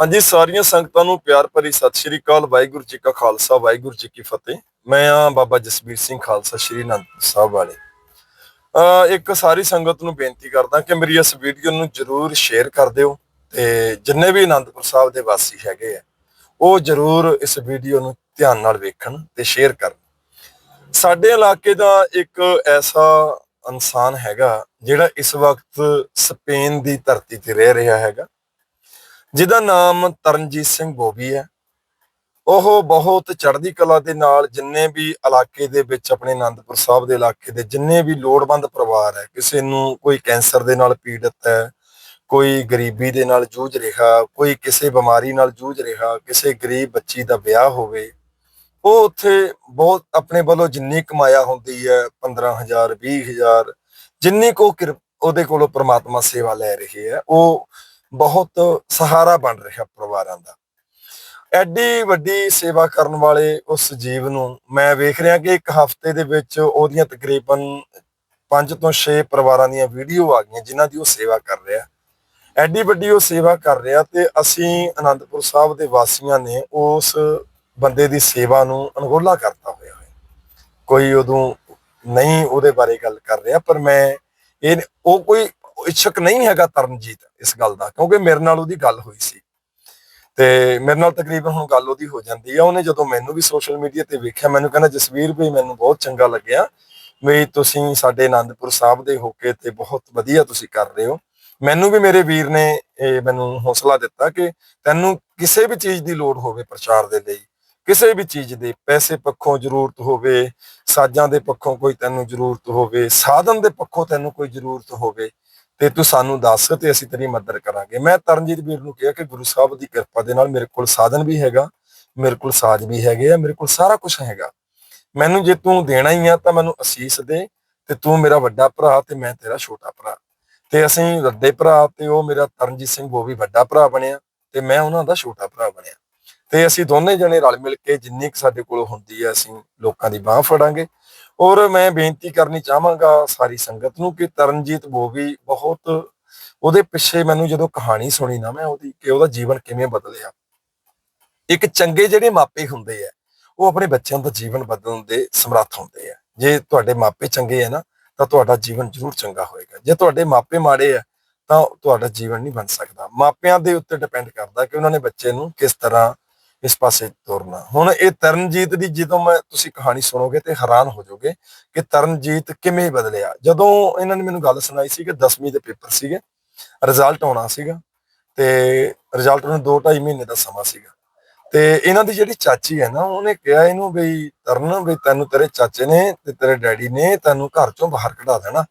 ਹਾਂਜੀ, ਸਾਰੀਆਂ ਸੰਗਤਾਂ ਨੂੰ ਪਿਆਰ ਭਰੀ ਸਤਿ ਸ਼੍ਰੀ ਅਕਾਲ, ਵਾਹਿਗੁਰੂ ਜੀ ਕਾ ਖਾਲਸਾ, ਵਾਹਿਗੁਰੂ ਜੀ ਕੀ ਫਤਿਹ। ਮੈਂ ਆ ਬਾਬਾ ਜਸਬੀਰ ਸਿੰਘ ਖਾਲਸਾ, ਸ਼੍ਰੀ ਅਨੰਦਪੁਰ ਸਾਹਿਬ ਵਾਲੇ। ਅ ਇੱਕ ਸਾਰੀ ਸੰਗਤ ਨੂੰ ਬੇਨਤੀ ਕਰਦਾ ਕਿ ਮੇਰੀ ਇਸ ਵੀਡੀਓ ਨੂੰ ਜਰੂਰ ਸ਼ੇਅਰ ਕਰ ਦਿਓ ਤੇ ਜਿੰਨੇ ਵੀ ਅਨੰਦਪੁਰ ਸਾਹਿਬ ਦੇ ਵਾਸੀ ਹੈਗੇ ਆ, ਉਹ ਜਰੂਰ ਇਸ ਵੀਡੀਓ ਨੂੰ ਧਿਆਨ ਨਾਲ ਵੇਖਣ ਤੇ ਸ਼ੇਅਰ ਕਰਨ। ਸਾਡੇ ਇਲਾਕੇ ਦਾ ਇੱਕ ਐਸਾ ਇਨਸਾਨ ਹੈਗਾ ਜਿਹੜਾ ਇਸ ਵਕਤ ਸਪੇਨ ਦੀ ਧਰਤੀ ਤੇ ਰਹਿ ਰਿਹਾ ਹੈਗਾ। ਜਿਹਦਾ ਨਾਮ ਤਰਨਜੀਤ ਸਿੰਘ ਬੋਬੀ ਹੈ। ਉਹ ਬਹੁਤ ਚੜ੍ਹਦੀ ਕਲਾ ਦੇ ਨਾਲ ਜਿੰਨੇ ਵੀ ਇਲਾਕੇ ਦੇ ਵਿੱਚ ਆਪਣੇ ਆਨੰਦਪੁਰ ਸਾਹਿਬ ਦੇ ਇਲਾਕੇ ਦੇ ਜਿੰਨੇ ਵੀ ਲੋੜਵੰਦ ਪਰਿਵਾਰ ਹੈ, ਕਿਸੇ ਨੂੰ ਕੋਈ ਕੈਂਸਰ ਦੇ ਨਾਲ ਪੀੜਤ ਹੈ, ਕੋਈ ਗਰੀਬੀ ਦੇ ਨਾਲ ਜੂਝ ਰਿਹਾ, ਕੋਈ ਕਿਸੇ ਬਿਮਾਰੀ ਨਾਲ ਜੂਝ ਰਿਹਾ, ਕਿਸੇ ਗਰੀਬ ਬੱਚੀ ਦਾ ਵਿਆਹ ਹੋਵੇ, ਉਹ ਉੱਥੇ ਬਹੁਤ ਆਪਣੇ ਵੱਲੋਂ ਜਿੰਨੀ ਕਮਾਇਆ ਹੁੰਦੀ ਹੈ 15000 20000 ਜਿੰਨੀ ਕੋ ਕਿਰ- ਉਹਦੇ ਕੋਲੋਂ ਪ੍ਰਮਾਤਮਾ ਸੇਵਾ ਲੈ ਰਹੇ ਹੈ, ਉਹ ਬਹੁਤ ਸਹਾਰਾ ਬਣ ਰਿਹਾ ਪਰਿਵਾਰਾਂ ਦਾ। ਐਡੀ ਵੱਡੀ ਸੇਵਾ ਕਰਨ ਵਾਲੇ ਉਸ ਜੀਵ ਨੂੰ ਮੈਂ ਵੇਖ ਰਿਹਾ ਕਿ ਇੱਕ ਹਫ਼ਤੇ ਦੇ ਵਿੱਚ ਉਹਦੀਆਂ ਤਕਰੀਬਨ 5 ਤੋਂ 6 ਪਰਿਵਾਰਾਂ ਦੀਆਂ ਵੀਡੀਓ ਆ ਗਈਆਂ ਜਿਨ੍ਹਾਂ ਦੀ ਉਹ ਸੇਵਾ ਕਰ ਰਿਹਾ। ਐਡੀ ਵੱਡੀ ਉਹ ਸੇਵਾ ਕਰ ਰਿਹਾ ਤੇ ਅਸੀਂ ਅਨੰਦਪੁਰ ਸਾਹਿਬ ਦੇ ਵਾਸੀਆਂ ਨੇ ਉਸ ਬੰਦੇ ਦੀ ਸੇਵਾ ਨੂੰ ਅਣਗੋਲਾ ਕਰਤਾ ਹੋਇਆ ਹੈ। ਕੋਈ ਉਦੋਂ ਨਹੀਂ ਉਹਦੇ ਬਾਰੇ ਗੱਲ ਕਰ ਰਿਹਾ, ਪਰ ਮੈਂ ਇਹ ਉਹ ਕੋਈ ਇੱਛਕ ਨਹੀਂ ਹੈਗਾ ਤਰਨਜੀਤ ਇਸ ਗੱਲ ਦਾ, ਕਿਉਂਕਿ ਮੇਰੇ ਨਾਲ ਉਹਦੀ ਗੱਲ ਹੋਈ ਸੀ। ਤੇ ਮੇਰੇ ਨਾਲ ਤਕਰੀਬਨ ਹੁਣ ਗੱਲ ਉਹਦੀ ਹੋ ਜਾਂਦੀ ਆ। ਉਹਨੇ ਜਦੋਂ ਮੈਨੂੰ ਵੀ ਸੋਸ਼ਲ ਮੀਡੀਆ ਤੇ ਵੇਖਿਆ, ਮੈਨੂੰ ਕਹਿੰਦਾ, ਜਸਵੀਰ ਵੀ ਮੈਨੂੰ ਬਹੁਤ ਚੰਗਾ ਲੱਗਿਆ। ਵੀ ਤੁਸੀਂ ਸਾਡੇ ਆਨੰਦਪੁਰ ਸਾਹਿਬ ਦੇ ਹੋ ਕੇ ਤੇ ਬਹੁਤ ਵਧੀਆ ਤੁਸੀਂ ਕਰ ਰਹੇ ਹੋ। ਮੈਨੂੰ ਵੀ ਮੇਰੇ ਵੀਰ ਨੇ ਇਹ ਮੈਨੂੰ ਹੌਸਲਾ ਦਿੱਤਾ ਕਿ ਤੈਨੂੰ ਕਿਸੇ ਵੀ ਚੀਜ਼ ਦੀ ਲੋੜ ਹੋਵੇ ਪ੍ਰਚਾਰ ਦੇ ਲਈ, ਕਿਸੇ ਵੀ ਚੀਜ਼ ਦੇ ਪੈਸੇ ਪੱਖੋਂ ਜ਼ਰੂਰਤ ਹੋਵੇ ਸਾਜ਼ਾਂ ਦੇ ਪੱਖੋਂ ਕੋਈ ਤੈਨੂੰ ਜ਼ਰੂਰਤ ਹੋਵੇ, ਸਾਧਨ ਦੇ ਪੱਖੋਂ ਤੈਨੂੰ ਕੋਈ ਜ਼ਰੂਰਤ ਹੋਵੇ, ਤੇ ਤੂੰ ਸਾਨੂੰ ਦੱਸ ਤੇ ਅਸੀਂ ਤੇਰੀ ਮਦਦ ਕਰਾਂਗੇ। ਮੈਂ ਤਰਨਜੀਤ ਵੀਰ ਨੂੰ ਕਿਹਾ ਕਿ ਗੁਰੂ ਸਾਹਿਬ ਦੀ ਕਿਰਪਾ ਦੇ ਨਾਲ ਮੇਰੇ ਕੋਲ ਸਾਧਨ ਵੀ ਹੈਗਾ, ਮੇਰੇ ਕੋਲ ਸਾਜ਼ ਵੀ ਹੈਗੇ ਆ, ਮੇਰੇ ਕੋਲ ਸਾਰਾ ਕੁਝ ਹੈਗਾ। ਮੈਨੂੰ ਜੇ ਤੂੰ ਦੇਣਾ ਹੀ ਆ ਤਾਂ ਮੈਨੂੰ ਅਸੀਸ ਦੇ ਤੇ ਤੂੰ ਮੇਰਾ ਵੱਡਾ ਭਰਾ ਤੇ ਮੈਂ ਤੇਰਾ ਛੋਟਾ ਭਰਾ। ਤੇ ਅਸੀਂ ਵੱਡੇ ਭਰਾ ਤੇ ਉਹ ਮੇਰਾ ਤਰਨਜੀਤ ਸਿੰਘ, ਉਹ ਵੀ ਵੱਡਾ ਭਰਾ ਬਣਿਆ ਤੇ ਮੈਂ ਉਹਨਾਂ ਦਾ ਛੋਟਾ ਭਰਾ ਬਣਿਆ। ਤੇ ਅਸੀਂ ਦੋਨੇ ਜਣੇ ਰਲ ਮਿਲ ਕੇ ਜਿੰਨੀ ਕੁ ਸਾਡੇ ਕੋਲ ਹੁੰਦੀ ਹੈ ਅਸੀਂ ਲੋਕਾਂ ਦੀ ਬਾਹ ਫੜਾਂਗੇ। ਔਰ ਮੈਂ ਬੇਨਤੀ ਕਰਨੀ ਚਾਹਾਂਗਾ ਸਾਰੀ ਸੰਗਤ ਨੂੰ ਕਿ ਤਰਨਜੀਤ ਬੋਵੀ ਬਹੁਤ ਉਹਦੇ ਪਿੱਛੇ ਮੈਨੂੰ ਜਦੋਂ ਕਹਾਣੀ ਸੁਣੀ ਨਾ ਮੈਂ ਉਹਦੀ ਕਿ ਉਹਦਾ ਜੀਵਨ ਕਿਵੇਂ ਬਦਲਿਆ। ਇੱਕ ਚੰਗੇ ਜਿਹੜੇ ਮਾਪੇ ਹੁੰਦੇ ਆ, ਉਹ ਆਪਣੇ ਬੱਚਿਆਂ ਦਾ ਜੀਵਨ ਬਦਲਣ ਦੇ ਸਮਰੱਥ ਹੁੰਦੇ ਆ। ਜੇ ਤੁਹਾਡੇ ਮਾਪੇ ਚੰਗੇ ਆ ਨਾ, ਤਾਂ ਤੁਹਾਡਾ ਜੀਵਨ ਜ਼ਰੂਰ ਚੰਗਾ ਹੋਏਗਾ। ਜੇ ਤੁਹਾਡੇ ਮਾਪੇ ਮਾੜੇ ਆ, ਤਾਂ ਤੁਹਾਡਾ ਜੀਵਨ ਨਹੀਂ ਬਣ ਸਕਦਾ। ਮਾਪਿਆਂ ਦੇ ਉੱਤੇ ਡਿਪੈਂਡ ਕਰਦਾ ਕਿ ਉਹਨਾਂ ਨੇ ਬੱਚੇ ਨੂੰ ਕਿਸ ਤਰ੍ਹਾਂ ਇਸ ਪਾਸੇ ਤੁਰਨਾ। ਹੁਣ ਇਹ ਤਰਨਜੀਤ ਦੀ ਜਦੋਂ ਮੈਂ ਤੁਸੀਂ ਕਹਾਣੀ ਸੁਣੋਗੇ ਤੇ ਹੈਰਾਨ ਹੋ ਜਾਓਗੇ ਕਿ ਤਰਨਜੀਤ ਕਿਵੇਂ ਬਦਲਿਆ। ਜਦੋਂ ਇਹਨਾਂ ਨੇ ਮੈਨੂੰ ਗੱਲ ਸੁਣਾਈ ਸੀ ਕਿ 10ਵੀਂ ਦੇ ਪੇਪਰ ਸੀਗੇ ਰਿਜ਼ਲਟ ਆਉਣਾ ਸੀਗਾ ਤੇ ਰਿਜ਼ਲਟ ਨੂੰ 2.5 ਮਹੀਨੇ ਦਾ ਸਮਾਂ ਸੀਗਾ। ਤੇ ਇਹਨਾਂ ਦੀ ਜਿਹੜੀ ਚਾਚੀ ਹੈ ਨਾ, ਉਹਨੇ ਕਿਹਾ ਇਹਨੂੰ ਬਈ ਤਰਨ ਬਈ ਤੈਨੂੰ ਤੇਰੇ ਚਾਚੇ ਨੇ ਤੇ ਤੇਰੇ ਡੈਡੀ ਨੇ ਤੈਨੂੰ ਘਰ ਚੋਂ ਬਾਹਰ ਕਢਾ ਦੇਣਾ,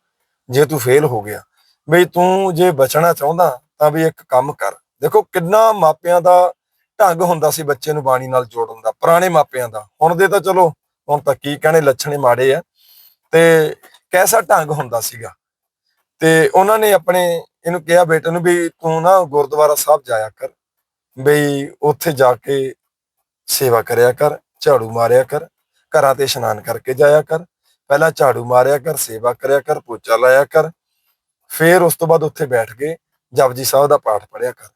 ਜੇ ਤੂੰ ਫੇਲ ਹੋ ਗਿਆ। ਬਈ ਤੂੰ ਜੇ ਬਚਣਾ ਚਾਹੁੰਦਾ ਤਾਂ ਵੀ ਇੱਕ ਕੰਮ ਕਰ। ਦੇਖੋ ਕਿੰਨਾ ਮਾਪਿਆਂ ਦਾ ਢੰਗ ਹੁੰਦਾ ਸੀ ਬੱਚੇ ਨੂੰ ਬਾਣੀ ਨਾਲ ਜੋੜਨ ਦਾ, ਪੁਰਾਣੇ ਮਾਪਿਆਂ ਦਾ। ਹੁਣ ਦੇ ਤਾਂ ਚਲੋ, ਹੁਣ ਤਾਂ ਕੀ ਕਹਣੇ, ਲੱਛਣੇ ਮਾੜੇ ਆ। ਤੇ ਕੈਸਾ ਢੰਗ ਹੁੰਦਾ ਸੀਗਾ? ਤੇ ਉਹਨਾਂ ਨੇ ਆਪਣੇ, ਇਹਨੂੰ ਕਿਹਾ ਬੇਟੇ ਨੂੰ ਵੀ ਤੂੰ ਨਾ ਗੁਰਦੁਆਰਾ ਸਾਹਿਬ ਜਾਇਆ ਕਰ। ਬਈ ਉੱਥੇ ਜਾ ਕੇ ਸੇਵਾ ਕਰਿਆ ਕਰ, ਝਾੜੂ ਮਾਰਿਆ ਕਰ, ਘਰਾਂ ਤੇ ਇਸ਼ਨਾਨ ਕਰਕੇ ਜਾਇਆ ਕਰ। ਪਹਿਲਾਂ ਝਾੜੂ ਮਾਰਿਆ ਕਰ, ਸੇਵਾ ਕਰਿਆ ਕਰ, ਪੋਚਾ ਲਾਇਆ ਕਰ। ਫੇਰ ਉਸ ਤੋਂ ਬਾਅਦ ਉੱਥੇ ਬੈਠ ਕੇ ਜਪਜੀ ਸਾਹਿਬ ਦਾ ਪਾਠ ਪੜਿਆ ਕਰ।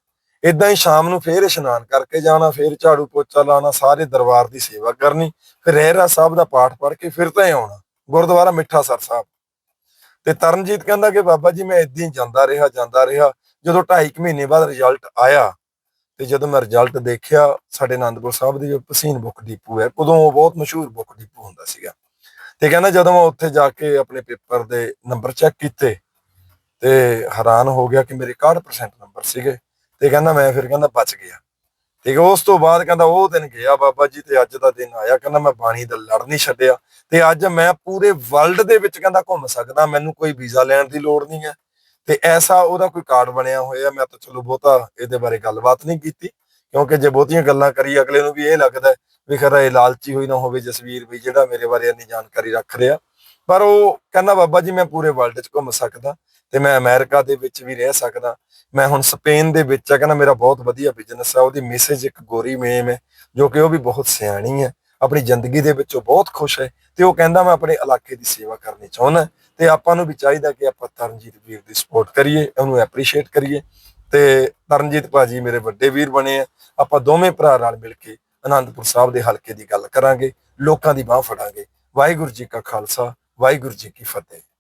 ਇਦਾਂ ਹੀ ਸ਼ਾਮ ਨੂੰ ਫੇਰ ਇਸ਼ਨਾਨ ਕਰਕੇ ਜਾਣਾ, ਫੇਰ ਝਾੜੂ ਪੋਚਾ ਲਾਣਾ ਸਾਰੇ ਦਰਬਾਰ ਦੀ ਸੇਵਾ ਕਰਨੀ, ਫਿਰ ਰਹਿਰਾ ਸਾਹਿਬ ਦਾ ਪਾਠ ਪੜ੍ਹ ਕੇ ਫਿਰ ਤਾਂ ਹੀ ਆਉਣਾ, ਗੁਰਦੁਆਰਾ ਮਿੱਠਾ ਸਰ ਸਾਹਿਬ। ਤੇ ਤਰਨਜੀਤ ਕਹਿੰਦਾ ਕਿ ਬਾਬਾ ਜੀ ਮੈਂ ਇਦਾਂ ਹੀ ਜਾਂਦਾ ਰਿਹਾ ਜਾਂਦਾ ਰਿਹਾ, ਜਦੋਂ 2.5 ਮਹੀਨੇ ਬਾਅਦ ਰਿਜ਼ਲਟ ਆਇਆ ਤੇ ਜਦੋਂ ਮੈਂ ਰਿਜ਼ਲਟ ਦੇਖਿਆ, ਸਾਡੇ ਆਨੰਦਪੁਰ ਸਾਹਿਬ ਦੀ ਜੋ ਪਸੀਨ ਬੁੱਕ ਡਿਪੂ ਹੈ, ਉਦੋਂ ਉਹ ਬਹੁਤ ਮਸ਼ਹੂਰ ਬੁੱਕ ਡੀਪੂ ਹੁੰਦਾ ਸੀਗਾ। ਤੇ ਕਹਿੰਦਾ ਜਦੋਂ ਮੈਂ ਉੱਥੇ ਜਾ ਕੇ ਆਪਣੇ ਪੇਪਰ ਦੇ ਨੰਬਰ ਚੈੱਕ ਕੀਤੇ ਤੇ ਹੈਰਾਨ ਹੋ ਗਿਆ ਕਿ ਮੇਰੇ 61% ਨੰਬਰ ਸੀਗੇ। ਤੇ ਕਹਿੰਦਾ ਮੈਂ ਫਿਰ ਕਹਿੰਦਾ ਬਚ ਗਿਆ। ਠੀਕ ਉਸ ਤੋਂ ਬਾਅਦ ਕਹਿੰਦਾ ਉਹ ਦਿਨ ਗਿਆ ਬਾਬਾ ਜੀ ਤੇ ਅੱਜ ਦਾ ਦਿਨ ਆਇਆ। ਕਹਿੰਦਾ ਮੈਂ ਬਾਣੀ ਦਾ ਲੜ ਨਹੀਂ ਛੱਡਿਆ ਤੇ ਅੱਜ ਮੈਂ ਪੂਰੇ ਵਰਲਡ ਦੇ ਵਿੱਚ ਕਹਿੰਦਾ ਘੁੰਮ ਸਕਦਾ, ਮੈਨੂੰ ਕੋਈ ਵੀਜ਼ਾ ਲੈਣ ਦੀ ਲੋੜ ਨਹੀਂ ਹੈ। ਤੇ ਐਸਾ ਉਹਦਾ ਕੋਈ ਕਾਰਡ ਬਣਿਆ ਹੋਇਆ, ਮੈਂ ਤਾਂ ਚਲੋ ਬਹੁਤਾ ਇਹਦੇ ਬਾਰੇ ਗੱਲਬਾਤ ਨਹੀਂ ਕੀਤੀ, ਕਿਉਂਕਿ ਜੇ ਬਹੁਤੀਆਂ ਗੱਲਾਂ ਕਰੀ ਅਗਲੇ ਨੂੰ ਵੀ ਇਹ ਲੱਗਦਾ ਵੀ ਖਰਾ ਇਹ ਲਾਲਚੀ ਹੋਈ ਨਾ ਹੋਵੇ ਜਸਵੀਰ ਵੀ, ਜਿਹੜਾ ਮੇਰੇ ਬਾਰੇ ਇੰਨੀ ਜਾਣਕਾਰੀ ਰੱਖ ਰਿਹਾ। ਪਰ ਉਹ ਕਹਿੰਦਾ, ਬਾਬਾ ਜੀ, ਮੈਂ ਪੂਰੇ ਵਰਲਡ 'ਚ ਘੁੰਮ ਸਕਦਾ ਤੇ ਮੈਂ ਅਮਰੀਕਾ ਦੇ ਵਿੱਚ ਵੀ ਰਹਿ ਸਕਦਾ। ਮੈਂ ਹੁਣ ਸਪੇਨ ਦੇ ਵਿੱਚ ਆ। ਕਹਿੰਦਾ, ਮੇਰਾ ਬਹੁਤ ਵਧੀਆ ਬਿਜ਼ਨਸ ਆ। ਉਹਦੀ ਮਿਸੇਜ ਇੱਕ ਗੋਰੀ ਮੇਮ ਹੈ, ਜੋ ਕਿ ਉਹ ਵੀ ਬਹੁਤ ਸਿਆਣੀ ਹੈ। ਆਪਣੀ ਜ਼ਿੰਦਗੀ ਦੇ ਵਿੱਚ ਉਹ ਬਹੁਤ ਖੁਸ਼ ਹੈ ਤੇ ਉਹ ਕਹਿੰਦਾ, ਮੈਂ ਆਪਣੇ ਇਲਾਕੇ ਦੀ ਸੇਵਾ ਕਰਨੀ ਚਾਹੁੰਦਾ ਤੇ ਆਪਾਂ ਨੂੰ ਵੀ ਚਾਹੀਦਾ ਕਿ ਆਪਾਂ ਤਰਨਜੀਤ ਵੀਰ ਦੀ ਸਪੋਰਟ ਕਰੀਏ, ਉਹਨੂੰ ਐਪਰੀਸ਼ੀਏਟ ਕਰੀਏ ਤੇ ਤਰਨਜੀਤ ਭਾਜੀ ਮੇਰੇ ਵੱਡੇ ਵੀਰ ਬਣੇ ਆ। ਆਪਾਂ ਦੋਵੇਂ ਭਰਾ ਨਾਲ ਮਿਲ ਕੇ ਅਨੰਦਪੁਰ ਸਾਹਿਬ ਦੇ ਹਲਕੇ ਦੀ ਗੱਲ ਕਰਾਂਗੇ, ਲੋਕਾਂ ਦੀ ਬਾਹ ਫੜਾਂਗੇ। ਵਾਹਿਗੁਰੂ ਜੀ ਕਾ ਖਾਲਸਾ ਵਾਹਿਗੁਰੂ ਜੀ ਕੀ ਫਤਿਹ